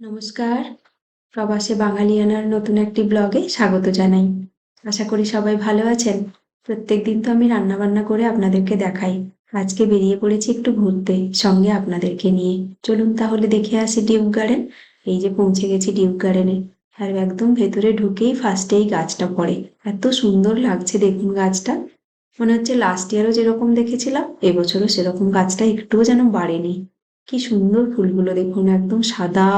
নমস্কার। প্রবাসে বাঙালিয়ানার নতুন একটি ব্লগে স্বাগত জানাই। আশা করি সবাই ভালো আছেন। প্রত্যেক দিন তো আমি রান্না বান্না করে আপনাদেরকে দেখাই। আজকে বেরিয়ে পড়েছি একটু ঘুরতে, সঙ্গে আপনাদেরকে নিয়ে। চলুন তাহলে দেখে আসি ডিউক গার্ডেন। এই যে পৌঁছে গেছি ডিউক গার্ডেনে। আর একদম ভেতরে ঢুকেই ফার্স্টেই গাছটা পড়ে। এত সুন্দর লাগছে দেখুন গাছটা। মনে হচ্ছে লাস্ট ইয়ারও যেরকম দেখেছিলাম, এবছরও সেরকম গাছটা একটুও যেন বাড়েনি। কি সুন্দর ফুলগুলো দেখুন, একদম সাদা,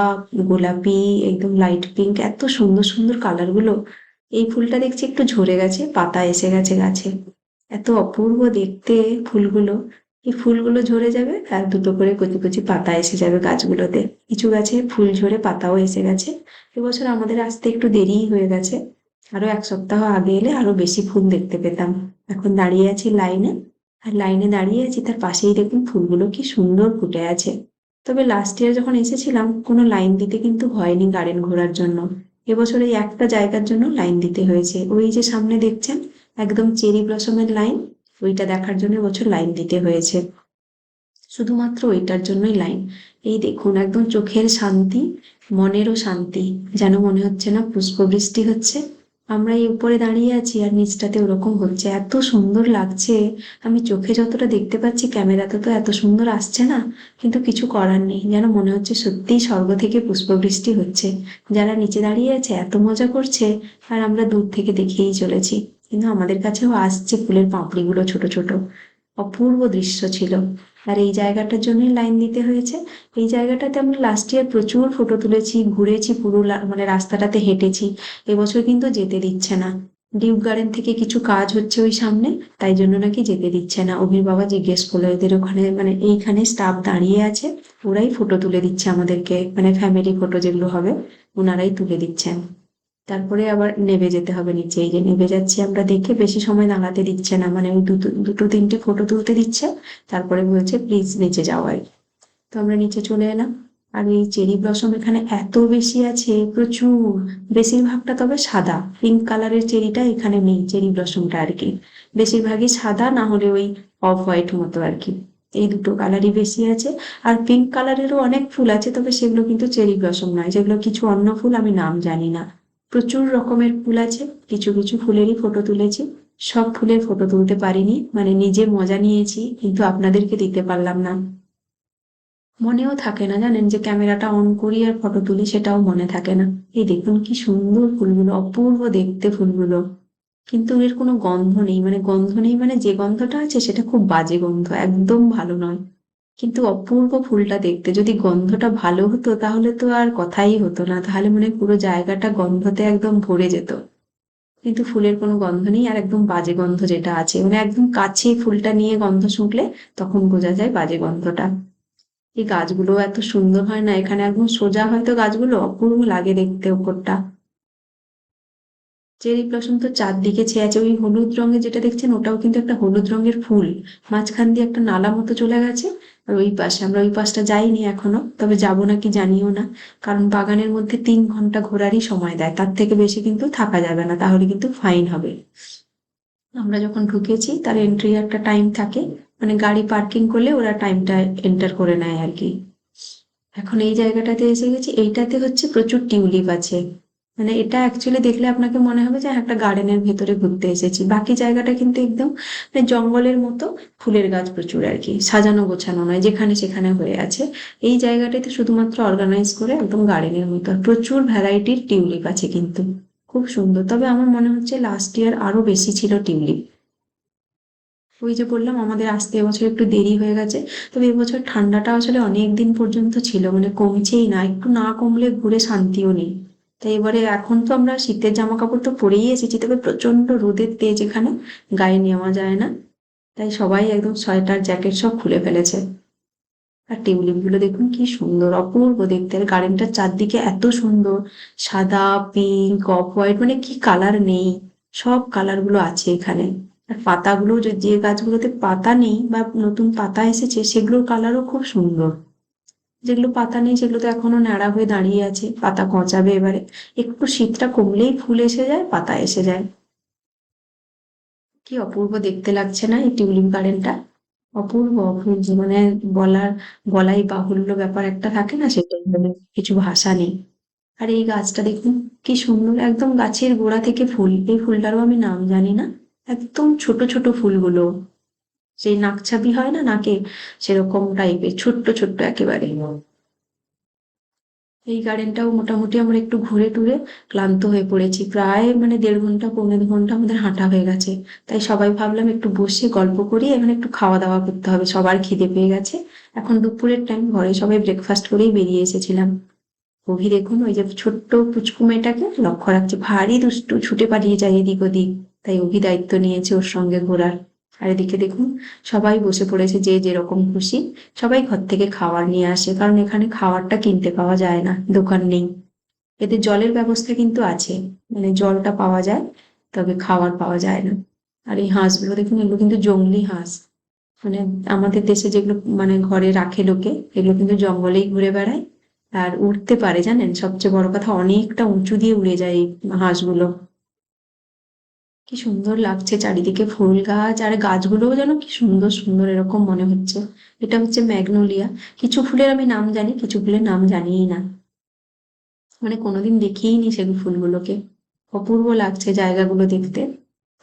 গোলাপি, একদম লাইট পিঙ্ক এত সুন্দর সুন্দর কালারগুলো এই ফুলটা দেখছি একটু ঝরে গেছে, পাতা এসে গেছে গাছে। এত অপূর্ব দেখতে ফুলগুলো। এই ফুলগুলো ঝরে যাবে, আর দুটো করে কচি কচি পাতা এসে যাবে গাছগুলোতে। কিছু গাছে ফুল ঝরে পাতাও এসে গেছে। এবছর আমাদের আসতে একটু দেরিই হয়ে গেছে। আরও এক সপ্তাহ আগে এলে আরও বেশি ফুল দেখতে পেতাম। এখন দাঁড়িয়ে আছি লাইনে আর লাইনে দাঁড়িয়ে আছি, তার পাশেই দেখুন ফুলগুলো কি সুন্দর ফুটে আছে। তবে লাস্ট ইয়ার যখন এসেছিলাম, কোনো লাইন দিতে কিন্তু হয়নি গার্ডেন ঘোরার জন্য। এবছর এই একটা জায়গার জন্য লাইন দিতে হয়েছে। ওই যে সামনে দেখছেন, একদম চেরি ব্লসমের লাইন ওইটা দেখার জন্য এবছর লাইন দিতে হয়েছে। শুধুমাত্র ওইটার জন্যই লাইন এই দেখুন, একদম চোখের শান্তি, মনেরও শান্তি, যেন মনে হচ্ছে না পুষ্পবৃষ্টি হচ্ছে। আমরা এই উপরে দাঁড়িয়ে আছি আর নিচটাতে ওরকম হচ্ছে। এত সুন্দর লাগছে। আমি চোখে যতটা দেখতে পাচ্ছি ক্যামেরাতে তো এত সুন্দর আসছে না, কিন্তু কিছু করার নেই। যেন মনে হচ্ছে সত্যিই স্বর্গ থেকে পুষ্পবৃষ্টি হচ্ছে। যারা নিচে দাঁড়িয়ে আছে, এত মজা করছে, আর আমরা দূর থেকে দেখেই চলেছি। কিন্তু আমাদের কাছেও আসছে ফুলের পাপড়িগুলো ছোট ছোট। অপূর্ব দৃশ্য ছিল। আর এই জায়গাটার জন্যই লাইন দিতে হয়েছে। এই জায়গাটাতে আমরা লাস্ট ইয়ার প্রচুর ফটো তুলেছি, ঘুরেছি পুরো মানে রাস্তাটাতে হেঁটেছি। এবছর কিন্তু যেতে দিচ্ছে না। ডিউক গার্ডেন থেকে কিছু কাজ হচ্ছে ওই সামনে, তাই জন্য নাকি যেতে দিচ্ছে না। অভির বাবা জিজ্ঞেস করল, এদের ওখানে মানে এইখানে স্টাফ দাঁড়িয়ে আছে? ওরাই ফটো তুলে দিচ্ছে আমাদেরকে মানে ফ্যামিলি ফটো যেগুলো হবে, ওনারাই তুলে দিচ্ছেন। তারপরে আবার নেমে যেতে হবে নিচে, এই যে নেমে যাচ্ছি আমরা দেখে, বেশি সময় দাঁড়াতে দিচ্ছে না মানে ওই দুটো দুটো তিনটে ফটো তুলতে দিচ্ছে, তারপরে বলছে প্লিজ নিচে যাও আর তো আমরা নিচে চলে এলাম। আর এই চেরি ব্লসম এখানে এত বেশি আছে, প্রচুর। বেশিরভাগটা তবে সাদা পিঙ্ক কালারের চেরিটা এখানে নেই, চেরি ব্লসমটা আর কি। বেশিরভাগই সাদা, না হলে ওই অফ হোয়াইট মতো আর কি। এই দুটো কালারই বেশি আছে। আর পিঙ্ক কালারেরও অনেক ফুল আছে, তবে সেগুলো কিন্তু চেরি ব্লসম নয়। যেগুলো কিছু অন্য ফুল, আমি নাম জানি না। প্রচুর রকমের ফুল আছে, কিছু কিছু ফুলেরই ফটো তুলেছি। সব ফুলের ফটো তুলতে পারিনি মানে নিজে মজা নিয়েছি, কিন্তু আপনাদেরকে দিতে পারলাম না। মনেও থাকে না জানেন যে ক্যামেরাটা অন করি আর ফটো তুলি, সেটাও মনে থাকে না। এই দেখুন কি সুন্দর ফুলগুলো, অপূর্ব দেখতে ফুলগুলো। কিন্তু এর কোনো গন্ধ নেই মানে গন্ধ নেই মানে যে গন্ধটা আছে, সেটা খুব বাজে গন্ধ, একদম ভালো নয়। কিন্তু অপূর্ব ফুলটা দেখতে। যদি গন্ধটা ভালো হতো, তাহলে তো আর কথাই হতো না। তাহলে মনে পুরো জায়গাটা গন্ধতে একদম ভরে যেত। কিন্তু ফুলের কোনো গন্ধ নেই, আর একদম বাজে গন্ধ যেটা আছে। মানে একদম কাছে ফুলটা নিয়ে গন্ধ শুঁকলে তখন বোঝা যায় বাজে গন্ধটা। এই গাছগুলো এত সুন্দর হয় না, এখানে একদম সোজা হয়তো গাছগুলো, অপূর্ব লাগে দেখতে ওপরটা। চেরি ব্লসম তো চারদিকে ছেয়ে আছে। ওই হলুদ রঙের যেটা দেখছেন, ওটাও কিন্তু একটা হলুদ রঙের ফুল। মাঝখান দিয়ে একটা নালা মতো চলে গেছে। আর ওই পাশে, আমরা ওই পাশটা যাইনি এখনও, তবে যাব নাকি জানিও না। কারণ বাগানের মধ্যে তিন ঘণ্টা ঘোরারই সময় দেয়। তার থেকে বেশি কিন্তু থাকা যাবে না, তাহলে কিন্তু ফাইন হবে। আমরা যখন ঢুকেছি, তার এন্ট্রি একটা টাইম থাকে। মানে গাড়ি পার্কিং করলে ওরা টাইমটা এন্টার করে নেয় আর কি। এখন এই জায়গাটাতে এসে গেছি। এইটাতে হচ্ছে প্রচুর টিউলিপ আছে। মানে এটা অ্যাকচুয়ালি দেখলে আপনাকে মনে হবে যে একটা গার্ডেনের ভেতরে ঘুরতে এসেছি। বাকি জায়গাটা কিন্তু একদম মানে জঙ্গলের মতো ফুলের গাছ প্রচুর আর কি, সাজানো গোছানো নয়, যেখানে সেখানে হয়ে আছে। এই জায়গাটাতে শুধুমাত্র অর্গানাইজ করে একদম গার্ডেনের মতো প্রচুর ভ্যারাইটির টিউলিপ আছে কিন্তু। খুব সুন্দর। তবে আমার মনে হচ্ছে লাস্ট ইয়ার আরও বেশি ছিল টিউলিপ। ওই যে বললাম, আমাদের আসতে এবছর একটু দেরি হয়ে গেছে। তবে এবছর ঠান্ডাটা আসলে অনেক দিন পর্যন্ত ছিল মানে কমছেই না। একটু না কমলে ঘুরে শান্তিও নেই। তাই এবারে এখন তো আমরা শীতের জামা কাপড় তো পরেই এসেছি, তবে প্রচণ্ড রোদের তেজ এখানে, গায়ে নেওয়া যায় না। তাই সবাই একদম সোয়েটার, জ্যাকেট সব খুলে ফেলেছে। আর টিউলিপগুলো দেখুন কি সুন্দর, অপূর্ব দেখতে। আর গার্ডেনটার চারদিকে এত সুন্দর, সাদা পিঙ্ক অফ হোয়াইট মানে কি কালার নেই, সব কালারগুলো আছে এখানে। আর পাতাগুলো যে গাছগুলোতে পাতা নেই বা নতুন পাতা এসেছে, সেগুলোর কালারও খুব সুন্দর। যেগুলো পাতা নেই, সেগুলো তো এখনও ন্যাড়া হয়ে দাঁড়িয়ে আছে। পাতা গজাবে এবারে। একটু শীতটা কমলেই ফুল এসে যায়, পাতা এসে যায়। কি অপূর্ব দেখতে লাগছে না এই টিউলিপ গার্ডেনটা? অপূর্ব অপূর্ব। মানে বলার, বলাই বাহুল্য ব্যাপার একটা থাকে না সেটাই মানে কিছু ভাষা নেই। আর এই গাছটা দেখুন, কি সুন্দর। একদম গাছের গোড়া থেকে ফুল। এই ফুলটারও আমি নাম জানি না। একদম ছোট ছোট ফুলগুলো। সেই নাকছাবি হয় না নাকে? সেরকম টাইপের ছোট্ট ছোট্ট একেবারে। এই গার্ডেনটাও মোটামুটি আমরা একটু ঘুরে টুরে ক্লান্ত হয়ে পড়েছি। প্রায় মানে দেড় ঘণ্টা, পৌনে দু ঘণ্টা আমাদের হাঁটা হয়ে গেছে। তাই সবাই ভাবলাম একটু বসে গল্প করি, এখানে একটু খাওয়া দাওয়া করতে হবে। সবার খিদে পেয়ে গেছে। এখন দুপুরের টাইম ঘরে সবাই ব্রেকফাস্ট করেই বেরিয়ে এসেছিলাম। অভি দেখুন, ওই যে ছোট্ট পুচকু মেয়েটাকে লক্ষ্য রাখছে। ভারী দুষ্টু, ছুটে পালিয়ে যায় এদিক ওদিক। তাই অভি দায়িত্ব নিয়েছে ওর সঙ্গে ঘোরার। আর এদিকে দেখুন, সবাই বসে পড়েছে যে যেরকম খুশি। সবাই ঘর থেকে খাবার নিয়ে আসে, কারণ এখানে খাবারটা কিনতে পাওয়া যায় না, দোকান নেই। এদের জলের ব্যবস্থা কিন্তু আছে মানে জলটা পাওয়া যায়, তবে খাবার পাওয়া যায় না। আর এই হাঁসগুলো দেখুন, এগুলো কিন্তু জঙ্গলি হাঁস। মানে আমাদের দেশে যেগুলো মানে ঘরে রাখে লোকে, এগুলো কিন্তু জঙ্গলেই ঘুরে বেড়ায়। আর উঠতে পারে, জানেন? সবচেয়ে বড় কথা, অনেকটা উঁচু দিয়ে উড়ে যায় এই হাঁসগুলো। কি সুন্দর লাগছে চারিদিকে ফুল গাছ, আর গাছগুলোও যেন কি সুন্দর সুন্দর এরকম মনে হচ্ছে। এটা হচ্ছে ম্যাগনোলিয়া। কিছু ফুলের আমি নাম জানি, কিছু ফুলের নাম জানিই না। মানে কোনোদিন দেখিই নি সেগুলো ফুলগুলোকে। অপূর্ব লাগছে জায়গাগুলো দেখতে।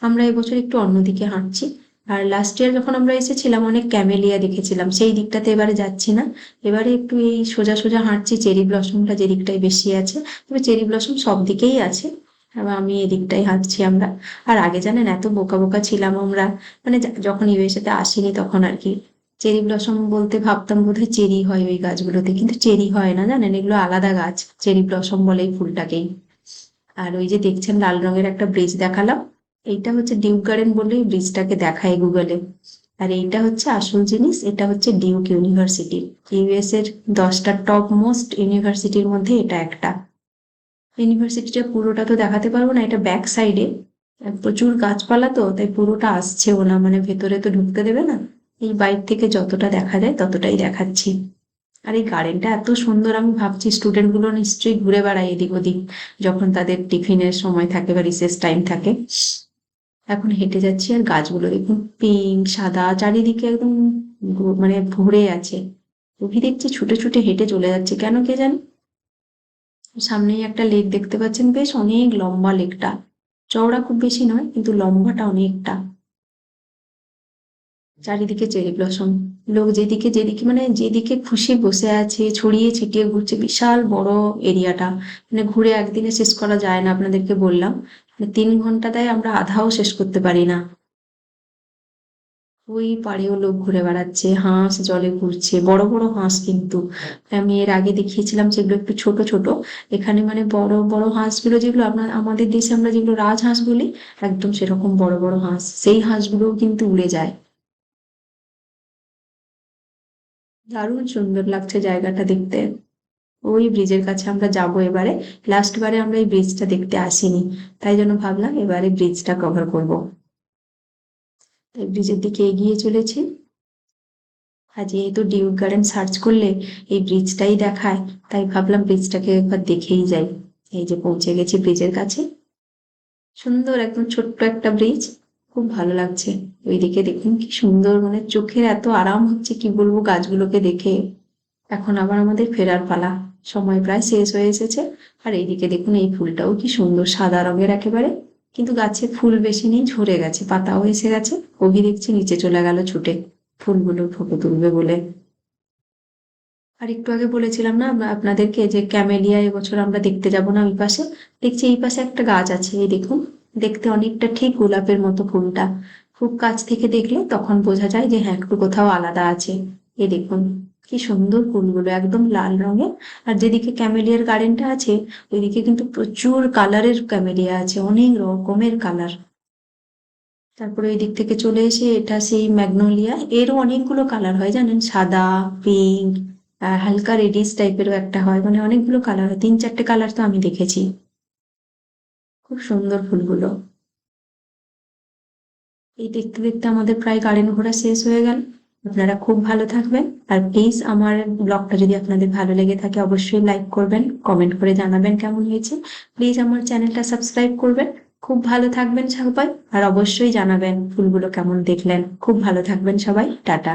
আমরা এবছর একটু অন্যদিকে হাঁটছি। আর লাস্ট ইয়ার যখন আমরা এসেছিলাম, অনেক ক্যামেলিয়া দেখেছিলাম। সেই দিকটাতে এবারে যাচ্ছি না। এবারে একটু এই সোজা সোজা হাঁটছি চেরি ব্লসমটা যে দিকটায় বেশি আছে। তবে চেরি ব্লসম সব দিকেই আছে। আমি এদিকটাই হাঁটছি আমরা। আর আগে জানেন এত বোকা বোকা ছিলাম আমরা। মানে যখন ইউএসএতে আসিনি তখন আর কি। চেরি ব্লসম বলতে ভাবতাম বোধহয় চেরি হয় ওই গাছগুলোতে। কিন্তু চেরি হয় না, জানেন? এগুলো আলাদা গাছ। চেরি ব্লসম বলে এই ফুলটাকেই। আর ওই যে দেখছেন লাল রঙের একটা ব্রিজ দেখালাম। এইটা হচ্ছে ডিউক গার্ডেন বলে এই ব্রিজটাকে দেখায় গুগলে। আর এইটা হচ্ছে আসল জিনিস, এটা হচ্ছে ডিউক ইউনিভার্সিটি। ইউএস এর দশটা টপ মোস্ট ইউনিভার্সিটির মধ্যে এটা একটা। ইউনিভার্সিটিটা পুরোটা তো দেখাতে পারব না, এটা ব্যাক সাইডে প্রচুর গাছপালা তো, তাই পুরোটা আসছেও না মানে ভেতরে তো ঢুকতে দেবে না। এই বাইর থেকে যতটা দেখা যায়, ততটাই দেখাচ্ছি। আর এই গার্ডেনটা এত সুন্দর, আমি ভাবছি স্টুডেন্টগুলো নিশ্চয়ই ঘুরে বেড়ায় এদিক ওদিক, যখন তাদের টিফিনের সময় থাকে বা রিসেস টাইম থাকে। এখন হেঁটে যাচ্ছি আর গাছগুলো দেখুন পিঙ্ক সাদা, চারিদিকে একদম মানে ভরে আছে। অভি দেখছি ছুটে ছুটে হেঁটে চলে যাচ্ছে, কেন কে জানে? সামনেই একটা লেক দেখতে পাচ্ছেন, বেশ অনেক লম্বা লেকটা চওড়া খুব বেশি নয়, কিন্তু লম্বাটা অনেকটা। চারিদিকে চেরি ব্লসম লোক যেদিকে যেদিকে মানে যেদিকে খুশি বসে আছে, ছড়িয়ে ছিটিয়ে ঘুরছে, বিশাল বড় এরিয়াটা মানে ঘুরে একদিনে শেষ করা যায় না, আপনাদেরকে বললাম। মানে তিন ঘণ্টা দেয়, আমরা আধাও শেষ করতে পারি না। ওই পাড়েও লোক ঘুরে বেড়াচ্ছে, হাঁস জলে ঘুরছে বড় বড় হাঁস কিন্তু। আমি এর আগে দেখিয়েছিলাম যেগুলো একটু ছোট ছোট। এখানে মানে বড় বড় হাঁসগুলো যেগুলো আপনার আমাদের দেশে আমরা যেগুলো রাজহাঁস বলি, একদম সেরকম বড় বড় হাঁস। সেই হাঁসগুলোও কিন্তু উড়ে যায়। দারুণ সুন্দর লাগছে জায়গাটা দেখতে। ওই ব্রিজের কাছে আমরা যাব এবারে। লাস্ট বারে আমরা এই ব্রিজটা দেখতে আসিনি। তাই জন্য ভাবলাম এবারে ব্রিজটা কভার করব। ব্রিজের দিকে এগিয়ে চলেছি। আর যেহেতু ডিউক গার্ডেন সার্চ করলে এই ব্রিজটাই দেখায়। তাই ভাবলাম ব্রিজটাকে একবার দেখেই যাই। এই যে পৌঁছে গেছি ব্রিজের কাছে। সুন্দর একদম ছোট্ট একটা ব্রিজ। খুব ভালো লাগছে। ওইদিকে দেখুন কি সুন্দর মানে চোখের এত আরাম হচ্ছে, কি বলব গাছগুলোকে দেখে। এখন আবার আমাদের ফেরার পালা। সময় প্রায় শেষ হয়ে এসেছে। আর এইদিকে দেখুন এই ফুলটাও কি সুন্দর, সাদা রঙের একেবারে। কিন্তু গাছে ফুল বেশি নেই, ঝরে গেছে, পাতাও এসে গেছে। কবি দেখছি, নিচে চলে গেল ছুটে। ফুলগুলো ফটো তুলবে বলে। আর একটু আগে বলেছিলাম না আপনাদেরকে যে ক্যামেলিয়া এবছর আমরা দেখতে যাব না ওই পাশে? দেখছি এই পাশে একটা গাছ আছে, এই দেখুন। দেখতে অনেকটা ঠিক গোলাপের মতো ফুলটা। খুব কাছ থেকে দেখলে তখন বোঝা যায় যে হ্যাঁ একটু কোথাও আলাদা আছে। এই দেখুন। কি সুন্দর ফুলগুলো, একদম লাল রঙের। আর যেদিকে ক্যামেলিয়ার গার্ডেনটা আছে, ওইদিকে কিন্তু প্রচুর কালারের ক্যামেলিয়া আছে, অনেক রকমের কালার তারপরে ওই দিক থেকে চলে এসে এটা সেই ম্যাগনোলিয়া এরও অনেকগুলো কালার হয়, জানেন? সাদা পিঙ্ক হালকা রেডিশ টাইপেরও একটা হয় মানে অনেকগুলো কালার হয়। তিন চারটে কালার তো আমি দেখেছি। খুব সুন্দর ফুলগুলো। এই দেখতে দেখতে আমাদের প্রায় গার্ডেন ঘোরা শেষ হয়ে গেল। আপনারা খুব ভালো থাকবেন। আর প্লিজ আমার ব্লগটা যদি আপনাদের ভালো লেগে থাকে অবশ্যই লাইক করবেন কমেন্ট করে জানাবেন কেমন হয়েছে। প্লিজ আমার চ্যানেলটা সাবস্ক্রাইব করবেন। খুব ভালো থাকবেন সবাই। আর অবশ্যই জানাবেন ফুলগুলো কেমন দেখলেন। খুব ভালো থাকবেন সবাই। টাটা।